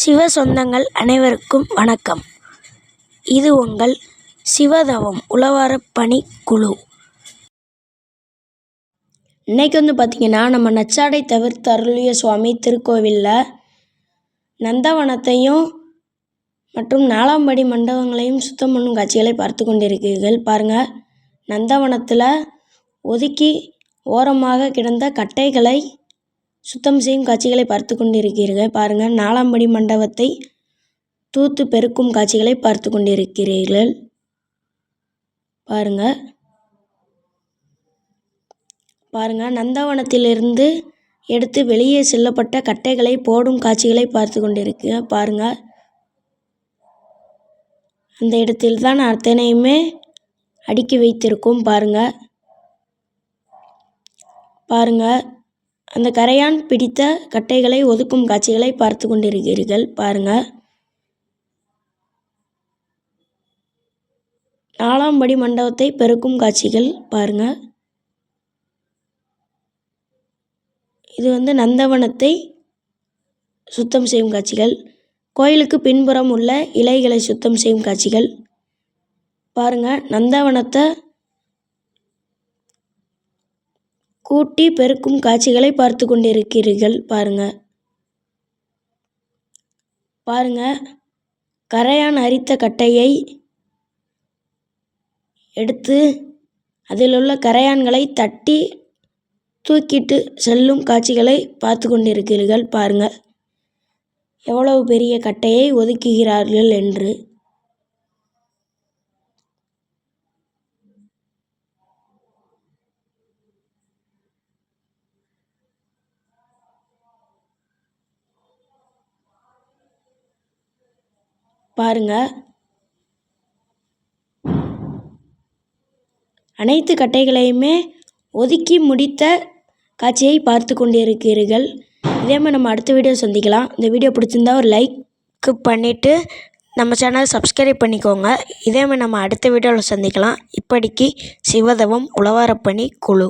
சிவ சொந்தங்கள் அனைவருக்கும் வணக்கம். இது உங்கள் சிவதவம் உழவார பணி குழு. இன்றைக்கி வந்து பார்த்திங்கன்னா நம்ம நச்சாடை தவிர்த்து அருளிய சுவாமி திருக்கோவிலில் நந்தவனத்தையும் மற்றும் நாலாம்படி மண்டபங்களையும் சுத்தம் பண்ணும் காட்சிகளை பார்த்து கொண்டிருக்கிறீர்கள். பாருங்கள் நந்தவனத்தில் ஒதுக்கி ஓரமாக கிடந்த கட்டைகளை சுத்தம் செய்யும் காட்சிகளை பார்த்து கொண்டிருக்கிறீர்கள் பாருங்கள் நாலாம்படி மண்டபத்தை தூத்து பெருக்கும் காட்சிகளை பார்த்து கொண்டிருக்கிறீர்கள் பாருங்கள் பாருங்கள் நந்தவனத்திலிருந்து எடுத்து வெளியே செல்லப்பட்ட கட்டைகளை போடும் காட்சிகளை பார்த்து கொண்டிருக்கு பாருங்கள் அந்த இடத்தில் தான் அத்தனையுமே அடுக்கி வைத்திருக்கும். பாருங்கள் பாருங்கள் அந்த கரையான் பிடித்த கட்டைகளை ஒதுக்கும் காட்சிகளை பார்த்து கொண்டிருக்கிறீர்கள். பாருங்கள் நாலாம் படி மண்டபத்தை பெருக்கும் காட்சிகள் பாருங்கள் இது வந்து நந்தவனத்தை சுத்தம் செய்யும் காட்சிகள். கோயிலுக்கு பின்புறம் உள்ள இலைகளை சுத்தம் செய்யும் காட்சிகள். பாருங்கள் நந்தவனத்தை கூட்டி பெருக்கும் காட்சிகளை பார்த்து கொண்டிருக்கிறீர்கள். பாருங்கள் பாருங்கள் கரையான் அரித்த கட்டையை எடுத்து அதில் உள்ள கரையான்களை தட்டி தூக்கிட்டு செல்லும் காட்சிகளை பார்த்து கொண்டிருக்கிறீர்கள். பாருங்கள் எவ்வளவு பெரிய கட்டையை ஒதுக்குகிறார்கள் என்று. பாருங்கள் அனைத்து கட்டைகளையுமே ஒதுக்கி முடித்த காட்சியை பார்த்து கொண்டிருக்கிறீர்கள். இதே மாதிரி நம்ம அடுத்த வீடியோ சந்திக்கலாம். இந்த வீடியோ பிடிச்சிருந்தா ஒரு லைக் பண்ணிவிட்டு நம்ம சேனலை சப்ஸ்கிரைப் பண்ணிக்கோங்க. இதே மாதிரி நம்ம அடுத்த வீடியோவில் சந்திக்கலாம். இப்படிக்கு சிவதவம் உழவாரப்பணி குழு.